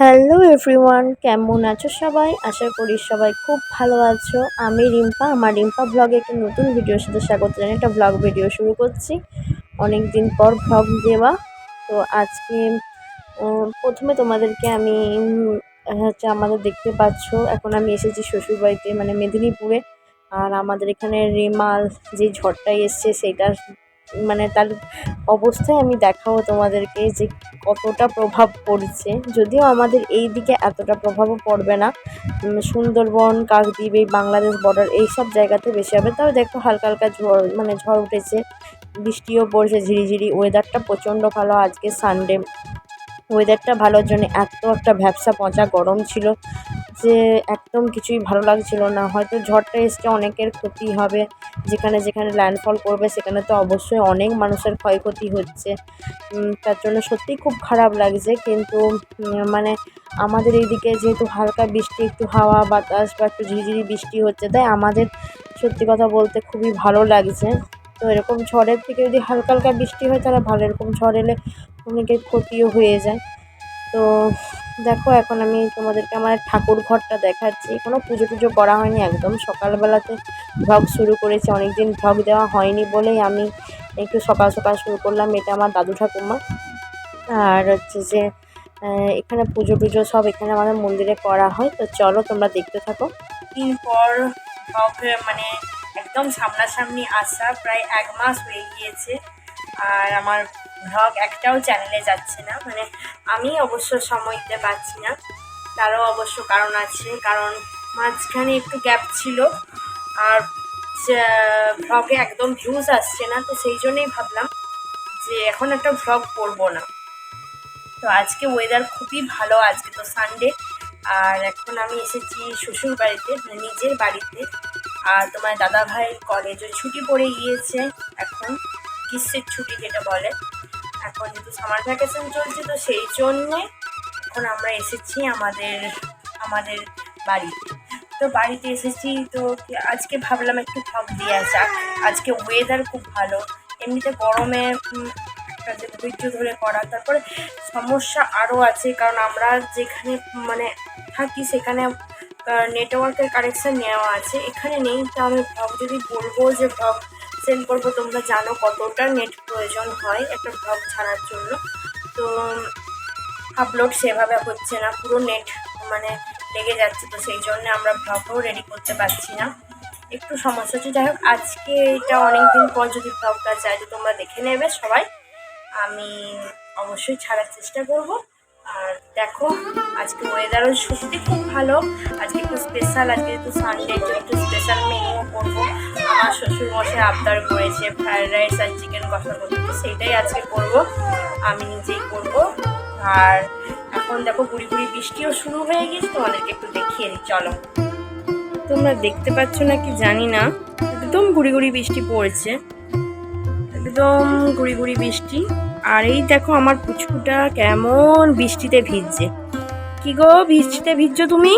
Hello everyone, কেমন আছো সবাই? আশা করি সবাই খুব ভালো আছো। আমি রিম্পা, আমার রিম্পা ব্লগে একটা নতুন ভিডিওর সাথে স্বাগত জানাই। একটা ব্লগ ভিডিও শুরু করছি। অনেক দিন পর ব্লগ দেওয়া। তো আজকে প্রথমে তোমাদেরকে আমি হচ্ছে আমাদের দেখতে পাচ্ছ, এখন আমি এসেছি শ্বশুরবাড়িতে মানে মেদিনীপুরে। আর আমাদের এখানে রেমাল যে ঝড়টাই এসছে, সেটার মানে তার অবস্থায় আমি দেখাবো তোমাদেরকে যে কতটা প্রভাব পড়ছে। যদিও আমাদের এই দিকে এতটা প্রভাবও পড়বে না। সুন্দরবন, কাকদ্বীপ, এই বাংলাদেশ বর্ডার এই সব জায়গাতে বেশি হবে। তাও দেখো হালকা হালকা ঝড় মানে ঝড় উঠেছে। বৃষ্টিও পড়ছে, ঝিরিঝিরি। ওয়েদারটা প্রচণ্ড ভালো আজকে সানডে ওয়েদারটা ভালোর জন্য এত একটা ভ্যাবসা পচা গরম ছিল। যে একদম কিছুই ভালো লাগছিল না। হয়তো ঝড়টা এসছে, অনেকের ক্ষতি হবে। যেখানে যেখানে ল্যান্ডফল করবে, সেখানে তো অবশ্যই অনেক মানুষের ক্ষয়ক্ষতি হচ্ছে। তার জন্য সত্যিই খুব খারাপ লাগছে। কিন্তু মানে আমাদের এইদিকে যেহেতু হালকা বৃষ্টি, একটু হাওয়া বাতাস বা একটু ঝিরিঝিরি বৃষ্টি হচ্ছে, তাই আমাদের সত্যি কথা বলতে খুবই ভালো লাগছে। তো এরকম ঝড়ের থেকে যদি হালকা হালকা বৃষ্টি হয়, তাহলে ভালো। এরকম ঝড় এলে অনেকের ক্ষতিও হয়ে যায়। তো দেখো, এখন আমি তোমাদেরকে আমার ঠাকুর ঘরটা দেখাচ্ছি। কোনো পুজো টুজো করা হয়নি একদম। সকালবেলাতে ভ্লগ শুরু করেছি অনেক দিন ভ্লগ দেওয়া হয়নি বলেই আমি একটু সকাল সকাল শুরু করলাম। এটা আমার দাদু ঠাকুমা। আর হচ্ছে যে এখানে পুজো টুজো সব এখানে আমাদের মন্দিরে করা হয়। তো চলো, তোমরা দেখতে থাকো। দিন পর ভ্লগ মানে একদম সামনাসামনি আসা প্রায় এক মাস হয়ে গিয়েছে। আর আমার ভ্লগ একটাও চ্যানেলে যাচ্ছে না। মানে আমি অবশ্য সময় দিতে পারছি না, তারও অবশ্য কারণ আছে। কারণ মাঝখানে একটু গ্যাপ ছিল আর ভ্লগে একদম ভিউজ আসছে না, তো সেই জন্যই ভাবলাম যে এখন একটা ভ্লগ করব না। তো আজকে ওয়েদার খুবই ভালো, আজকে তো সানডে আর এখন আমি এসেছি শ্বশুর বাড়িতে মানে নিজের বাড়িতে। আর তোমার দাদা ভাই কলেজে ছুটি পড়ে গিয়েছে এখন গ্রীষ্মের ছুটি যেটা বলে? এখন যেহেতু সামার ভ্যাকেশন চলছে, তো সেই জন্যে এখন আমরা এসেছি আমাদের আমাদের বাড়িতে তো বাড়িতে এসেছি, তো আজকে ভাবলাম একটু ভ্লগ দিয়ে যাক। আজকে ওয়েদার খুব ভালো। এমনিতে গরমে একটা যে ধৈর্য ধরে করা, তারপরে সমস্যা আরও আছে, কারণ আমরা যেখানে মানে থাকি সেখানে নেটওয়ার্কের কানেকশান নেওয়া আছে। এখানে নেই, তো আমি ভ্লগ যদি বলব যে ভ্লগ সেন্ড করব, তোমরা জানো কতটা নেট প্রয়োজন হয় একটা ভ্লগ ছাড়ার জন্য। তো আপলোড সেভাবে হচ্ছে না, পুরো নেট মানে লেগে যাচ্ছে, তো সেই জন্য আমরা ভ্লগও রেডি করতে পারছি না। একটু সমস্যা হচ্ছে, যাই হোক, আজকে এটা অনেক দিন পর যদি ভ্লগটা চাই তো তোমরা দেখে নেবে সবাই। আমি অবশ্যই ছাড়ার চেষ্টা করব। আর দেখো, আজকে ওয়েদারও সত্যি খুব ভালো। আজকে একটু স্পেশাল আজকে একটু সানডে একটু স্পেশাল মেনুও করব। আমার শ্বশুর মশাই আবদার করেছে ফ্রায়েড রাইস আর চিকেন কষা করতে তো সেইটাই আজকে করব। আমি নিজেই করব। আর এখন দেখো, গুড়ি গুড়ি বৃষ্টিও শুরু হয়ে গেছে, তোমাদেরকে একটু দেখিয়ে দিই, চলো। তোমরা দেখতে পাচ্ছ না কি জানি না, একদম গুড়ি গুড়ি বৃষ্টি পড়ছে। একদম গুড়ি গুড়ি বৃষ্টি। আর এই দেখো আমার পুচকুটা কেমন বৃষ্টিতে ভিজছে। কি গো, বৃষ্টিতে ভিজছো তুমি?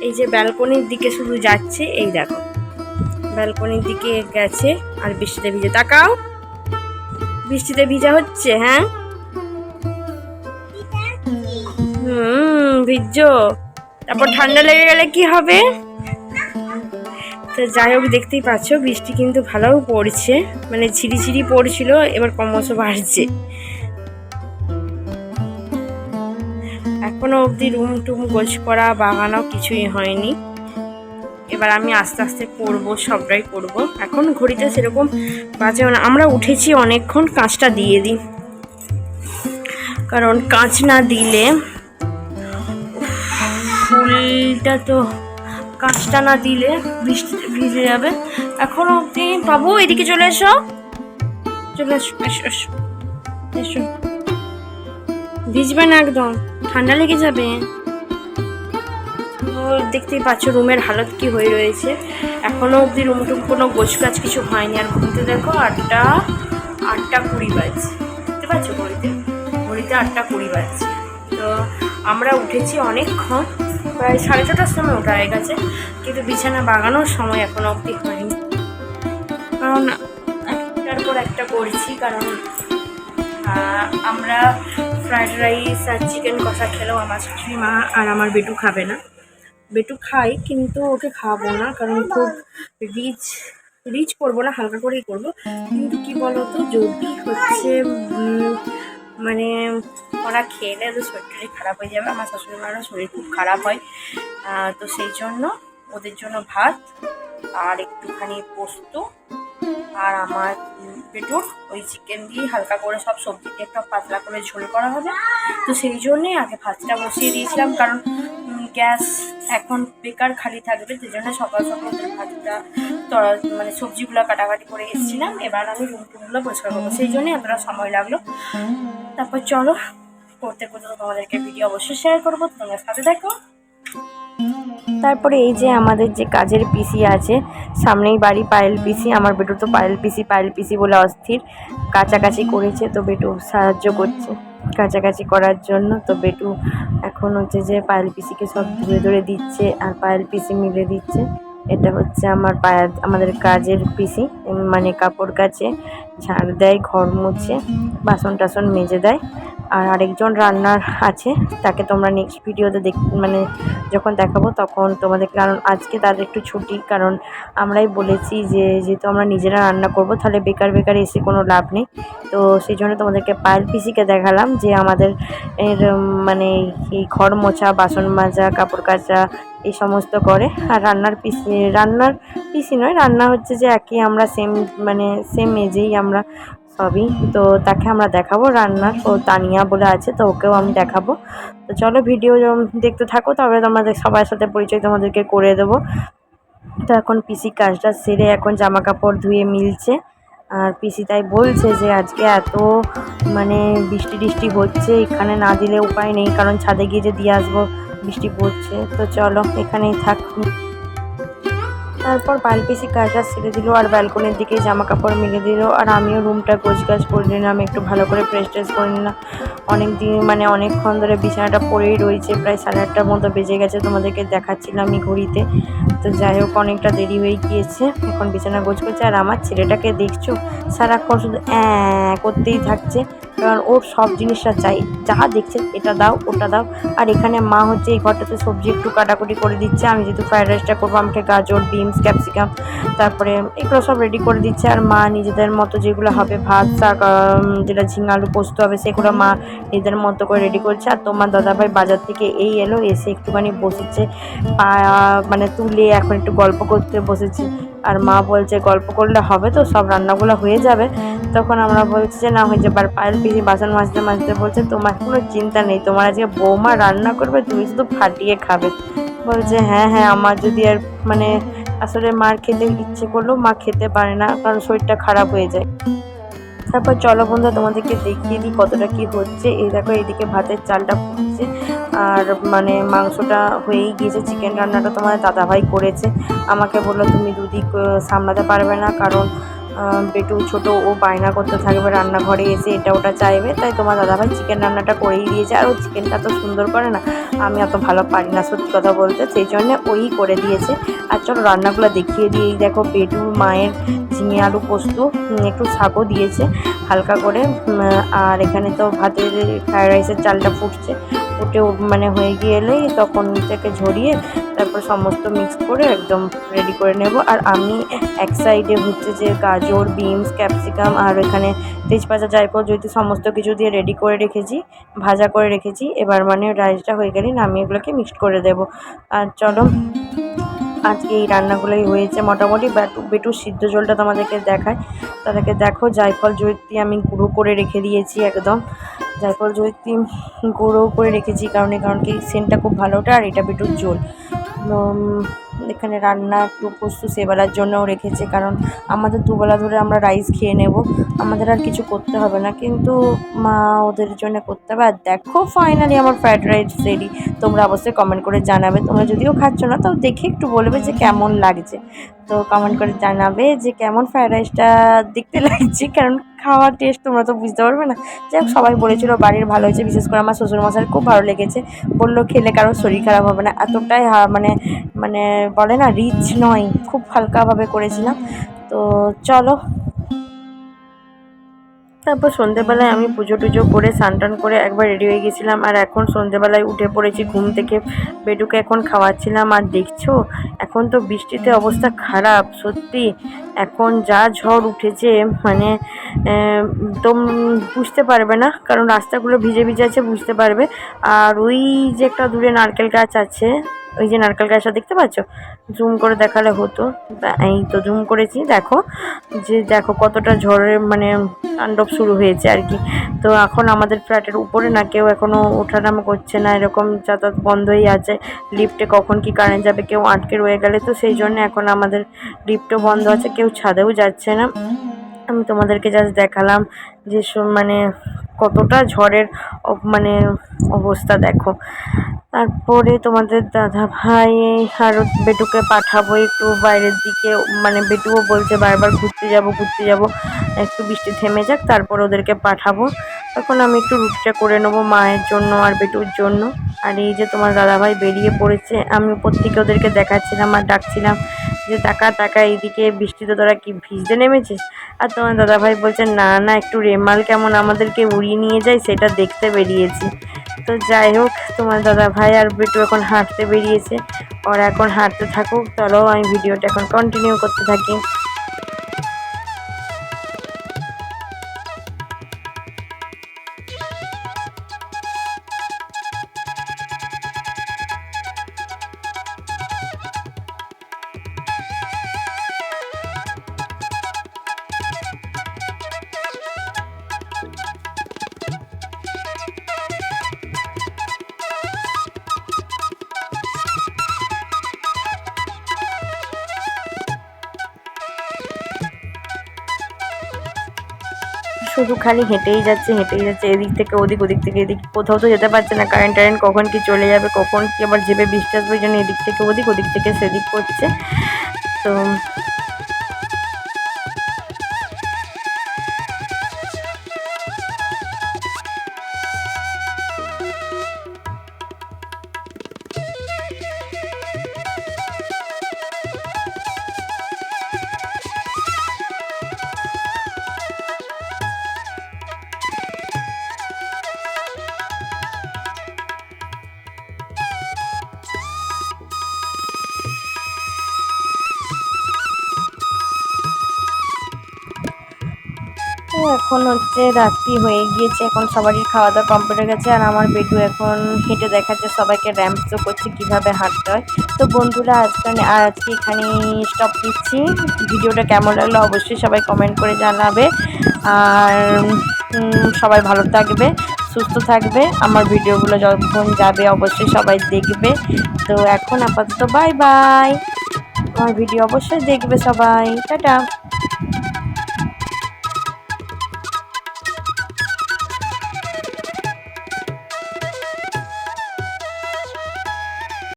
এই যে ব্যালকনির দিকে শুধু যাচ্ছে, এই দেখো। ব্যালকনির দিকে গেছে আর বৃষ্টিতে ভিজে। তাকাও। বৃষ্টিতে ভিজা হচ্ছে হ্যাঁ? হুম, ভিজছো? তারপর ঠান্ডা লেগে গেলে কি হবে? তো যাই হোক, দেখতেই পাচ্ছ, বৃষ্টি কিন্তু ভালোও পড়ছে। মানে ঝিরিঝিরি পড়ছিল, এবার ক্রমশ বাড়ছে। এখনও অবধি রুম টুম গোছ করা বাগানো কিছুই হয়নি। এবার আমি আস্তে আস্তে করব, সবটাই করব। এখন ঘড়িতে সেরকম বাজে না। আমরা উঠেছি অনেকক্ষণ, কাঁচটা দিয়ে দিই। কারণ কাঁচ না দিলে ফুলটা তো কাঁচটা না দিলে বৃষ্টিতে ভিজে যাবে। এখন অবধি বাবু, এদিকে চলে এসো। চলে এসো এসো এসো এসো। ভিজবে না একদম, ঠান্ডা লেগে যাবে। দেখতেই পাচ্ছ রুমের হালত কি হয়ে রয়েছে। এখনও অবধি রুম টুম কোনো গোছ কাজ কিছু হয়নি। আর ঘুমতে দেখো আটটা আটটা কুড়ি বাজছে। দেখতে পাচ্ছ ঘড়িতে? ঘড়িতে আটটা কুড়ি বাজছে। তো আমরা উঠেছি অনেকক্ষণ, প্রায় সাড়ে ছটার সময় ওঠা হয়ে গেছে, কিন্তু বিছানা বাগানোর সময় এখনও অবধি হয়নি। কারণ একটার পর একটা করছি, কারণ আমরা ফ্রায়েড রাইস আর চিকেন কষা খেলেও আমার শাশুড়ি মা আর আমার বেটু খাবে না। বেটু খাই কিন্তু ওকে খাওয়াবো না, কারণ খুব রিচ রিচ করব না, হালকা করেই করব। কিন্তু কি বলতো, যদি হচ্ছে মানে ওরা নেয় তো শরীরটাই খারাপ হয়ে যাবে। আমার শাশুড়ি মারও শরীর খুব খারাপ হয়। তো সেই জন্য ওদের জন্য ভাত আর একটুখানি পোস্ত আর আমার পেটুর ওই চিকেন দিয়ে হালকা করে সব সবজি দিয়ে একটা পাতলা করে ঝোল করা হবে। তো সেই জন্যেই আগে ভাতটা বসিয়ে দিয়েছিলাম কারণ গ্যাস এখন বেকার খালি থাকবে। সেই জন্য সকাল সকাল ভাতটা তরা মানে সবজিগুলো কাটাকাটি করে এসেছিলাম। এবার আমি রুম টুমগুলো পরিষ্কার করব। সেই জন্যই এতটা সময় লাগল। তারপর চলো করতে করতে তোমাদেরকে ভিডিও অবশ্যই শেয়ার করব। তোমরা সাথে দেখো তারপরে এই যে আমাদের যে কাজের পিসি আছে, সামনেই বাড়ি পায়েল পিসি আমার বেটু তো পায়েল পিসি পায়েল পিসি বলে অস্থির। কাছাকাছি করেছে তো বেটু সাহায্য করছে। কাছাকাছি করার জন্য তো বেটু এখন হচ্ছে যে পায়েল পিসিকে সব ধরে ধরে দিচ্ছে আর পায়েল পিসি মিলে দিচ্ছে। এটা হচ্ছে আমার পায়া আমাদের কাজের পিসি মানে কাপড় কাচে। ঝাড় দেয়, ঘর মুছে বাসন টাসন মেজে দেয়। আর আরেকজন রান্নার আছে, তাকে তোমরা নেক্সট ভিডিওতে দেখ মানে যখন দেখাবো তখন তোমাদের, কারণ আজকে তাদের একটু ছুটি, কারণ আমরাই বলেছি যে যেহেতু আমরা নিজেরা রান্না করব, তাহলে বেকার বেকার এসে কোনো লাভ নেই। তো সেই জন্য তোমাদেরকে পায়েল পিসিকে দেখালাম যে আমাদের এর মানে এই ঘর মোছা, বাসন মাজা, কাপড় কাচা, এই সমস্ত করে। আর রান্নার পিসি রান্নার পিসি নয়, রান্না হচ্ছে যে একই, আমরা সেম মানে সেম এজেই আমরা সবই। তো তাকে আমরা দেখাবো রান্নার ও তানিয়া বলে আছে, তো ওকেও আমি দেখাবো। তো চলো ভিডিও দেখতে থাকো তারপরে তোমাদের সবার সাথে পরিচয় তোমাদেরকে করে দেবো। তো এখন পিসি কাজটা সেরে এখন জামা কাপড় ধুয়ে মিলছে। আর পিসি তাই বলছে যে আজকে এত মানে বৃষ্টি টিষ্টি হচ্ছে, এখানে না দিলে উপায় নেই, কারণ ছাদে গিয়ে যে দিয়ে আসব, বৃষ্টি পড়ছে। তো চলো এখানেই থাক। তারপর বালপিসি কাজটা ছেড়ে দিল আর ব্যালকনির দিকে জামা কাপড় মেলে দিল। আর আমিও রুমটা গোছগাছ করে নিলাম, একটু ভালো করে ফ্রেশ ট্রেশ করে নিলাম। অনেক দিন মানে অনেকক্ষণ ধরে বিছানাটা পড়েই রয়েছে, প্রায় সাড়ে আটটার মতো বেজে গেছে তোমাদেরকে দেখাচ্ছিলাম আমি ঘড়িতে। তো যাই হোক, অনেকটা দেরি হয়ে গিয়েছে, এখন বিছানা গোছ করছে আর আমার ছেলেটাকে দেখছ? সারাক্ষণ শুধু করতেই থাকছে। কারণ ওর সব জিনিসটা চাই। যা দেখছে এটা দাও, ওটা দাও। আর এখানে মা হচ্ছে এই ঘরটাতে সবজি একটু কাটাকুটি করে দিচ্ছে। আমি যেহেতু ফ্রাইড রাইসটা করব, আমাকে গাজর, বিনস, ক্যাপসিকাম, তারপরে এগুলো সব রেডি করে দিচ্ছে। আর মা নিজেদের মতো যেগুলো হবে, ভাত, শাক যেটা ঝিঙে, আলু, পোস্ত হবে, সেগুলো মা নিজেদের মতো করে রেডি করছে। আর তোমার দাদাভাই বাজার থেকে এই এলো, এসে একটুখানি বসেছে। মানে তুলে এখন একটু গল্প করতে বসেছে। আর মা বলছে, গল্প করলে হবে তো, সব রান্নাগুলো হয়ে যাবে। তখন আমরা বলছি যে, না হয়ে যাবে আর পায়েল পিসি বাসন মাজতে মাজতে বলছে, তোমার কোনো চিন্তা নেই, তোমার আজকে বৌমা রান্না করবে, তুমি শুধু ফাটিয়ে খাবে। বলছে হ্যাঁ হ্যাঁ আমার যদি আর মানে আসলে মার খেতে ইচ্ছে করলেও মা খেতে পারে না, কারণ শরীরটা খারাপ হয়ে যায়। তারপর চলো বন্ধু তোমাদেরকে দেখিয়ে দিই কতটা কি হচ্ছে। এই দেখো এইদিকে ভাতের চালটা ফুটছে। আর মানে মাংসটা হয়েই গিয়েছে চিকেন রান্নাটা তোমার দাদাভাই করেছে। আমাকে বলল, তুমি দুদিক সামলাতে পারবে না, কারণ বেটু ছোট ও বায়না করতে থাকবে রান্নাঘরে এসে, এটা ওটা চাইবে। তাই তোমার দাদাভাই চিকেন রান্নাটা করেই দিয়েছে, আর ও চিকেনটা তো সুন্দর করে না, আমি অত ভালো পারি না সত্যি কথা বলতে, সেই জন্য ওই করে দিয়েছে। আর চলো রান্নাগুলো দেখিয়ে দিয়েই দেখো বেটু মায়ের ঝিঙে আলু পোস্ত একটু শাকও দিয়েছে, হালকা করে আর এখানে তো ভাতের ফ্রায়েড রাইসের চালটা ফুটছে। ফুটে মানে হয়ে গিয়ে এলেই তখন থেকে ঝরিয়ে তারপর সমস্ত মিক্স করে একদম রেডি করে নেব। আর আমি এক সাইডে হচ্ছে যে গাজর বিনস ক্যাপসিকাম আর এখানে তেজপাতা, জায়ফল জৈতে সমস্ত কিছু দিয়ে রেডি করে রেখেছি, ভাজা করে রেখেছি। এবার মানে রাইসটা হয়ে গেলেই নামিয়ে এগুলোকে মিক্সড করে দেবো। আর চলো, আজকে এই রান্নাগুলোই হয়েছে মোটামুটি। বেটু সিদ্ধ জলটা তোমাদেরকে দেখায় তাদেরকে দেখো, জায়ফল জয়িত্রী আমি গুঁড়ো করে রেখে দিয়েছি একদম। জায়ফল জয়িত্রী গুঁড়ো করে রেখেছি কারণ এই কারণ কি সেন্টটা খুব ভালো। ওটা আর এটা বেটুর জল উম, এখানে রান্না একটু পোস্ত সেবেলার জন্যও রেখেছে কারণ আমাদের দুবেলা ধরে আমরা রাইস খেয়ে নেব। আমাদের আর কিছু করতে হবে না কিন্তু মা ওদের জন্য করতে হবে। আর দেখো ফাইনালি আমার ফ্রাইড রাইস রেডি তোমরা অবশ্যই কমেন্ট করে জানাবে। তোমরা যদিও খাচ্ছ না তাও দেখে একটু বলবে যে কেমন লাগছে। তো কমেন্ট করে জানাবে যে কেমন ফ্রাইড রাইসটা দেখতে লাগছে কারণ খাওয়ার টেস্ট তোমরা তো বুঝতে পারবে না। যাই হোক, সবাই বলেছিল বাড়ির ভালো হয়েছে, বিশেষ করে আমার শ্বশুর মশাইয়ের খুব ভালো লেগেছে। বলল খেলে কারও শরীর খারাপ হবে না। এতটাই মানে মানে বলে না রিচ নয়, খুব হালকাভাবে করেছিলাম। তো চলো তারপর সন্ধেবেলায় আমি পুজো টুজো করে স্নান করে একবার রেডি হয়ে গেছিলাম। আর এখন সন্ধেবেলায় উঠে পড়েছি, ঘুম থেকে বেডুকে এখন খাওয়াচ্ছিলাম। আর দেখছ, এখন তো বৃষ্টিতে অবস্থা খারাপ, সত্যি। এখন যা ঝড় উঠেছে মানে তোম, বুঝতে পারবে না, কারণ রাস্তাগুলো ভিজে ভিজে আছে, বুঝতে পারবে। আর ওই যে একটা দূরে নারকেল গাছ আছে ওই যে নারকেল গাছটা দেখতে পাচ্ছ? জুম করে দেখালে হতো। এই তো জুম করেছি, দেখো। যে দেখো কতটা ঝড়ের মানে তাণ্ডব শুরু হয়েছে আর কি। তো এখন আমাদের ফ্ল্যাটের উপরে না কেউ এখনও ওঠানামা করছে না, এরকম যাতায়াত বন্ধই আছে। লিফটে কখন কি কারেন্ট যাবে, কেউ আটকে রয়ে গেলে তো সেই জন্য এখন আমাদের লিফটও বন্ধ আছে, কেউ ছাদেও যাচ্ছে না। আমি তোমাদেরকে জাস্ট দেখালাম যে মানে কতটা ঝড়ের মানে অবস্থা দেখো। তারপরে তোমাদের দাদা ভাই আরও বেটুকে পাঠাবো একটু বাইরের দিকে। মানে বেটুও বলছে বারবার ঘুরতে যাব ঘুরতে যাব। একটু বৃষ্টি থেমে যাক, তারপর ওদেরকে পাঠাবো। তখন আমি একটু রুটিটা করে নেব মায়ের জন্য আর বেটুর জন্য। আর এই যে তোমার দাদাভাই বেরিয়ে পড়েছে, আমি উপর থেকে ওদেরকে দেখাচ্ছিলাম আর ডাকছিলাম যে তাকা তাকা এইদিকে বৃষ্টিতে তোরা কি ভিজতে নেমেছিস? আর তোমার দাদাভাই বলছে, না না, একটু রেমাল কেমন আমাদেরকে উড়িয়ে নিয়ে যায়, সেটা দেখতে বেরিয়েছি। তো যাই হোক, তোমার দাদা ভাই আর বেটু এখন হাঁটতে বেরিয়েছে। ওরা এখন হাঁটতে থাকুক, চলো আমি ভিডিওটা এখন কন্টিনিউ করতে থাকি। শুধু খালি হেঁটেই যাচ্ছে হেঁটেই যাচ্ছে, এদিক থেকে ওদিক ওদিক থেকে এদিক। কোথাও তো যেতে পারছে না, কারেন্ট টারেন্ট কখন কি চলে যাবে, কখন কি আবার যেবে বৃষ্টি আসবে ওই জন্য এদিক থেকে ওদিক ওদিক থেকে সেদিক করছে। তো এখন হচ্ছে রাত্রি হয়ে গিয়েছে, এখন সবারই খাওয়া দাওয়া কমপ্লিট হয়ে গেছে, আর আমার বেডু এখন হেঁটে দেখাচ্ছে সবাইকে র্যাম্প শো করছে কীভাবে হাঁটতে হয়। তো বন্ধুরা, আজকে আজকে এখানে স্টপ দিচ্ছি। ভিডিওটা কেমন লাগল অবশ্যই সবাই কমেন্ট করে জানাবে। আর সবাই ভালো থাকবে, সুস্থ থাকবে। আমার ভিডিওগুলো যখন যাবে অবশ্যই সবাই দেখবে। তো এখন আপাতত বাই বাই আমার ভিডিও অবশ্যই দেখবে সবাই। টাটা।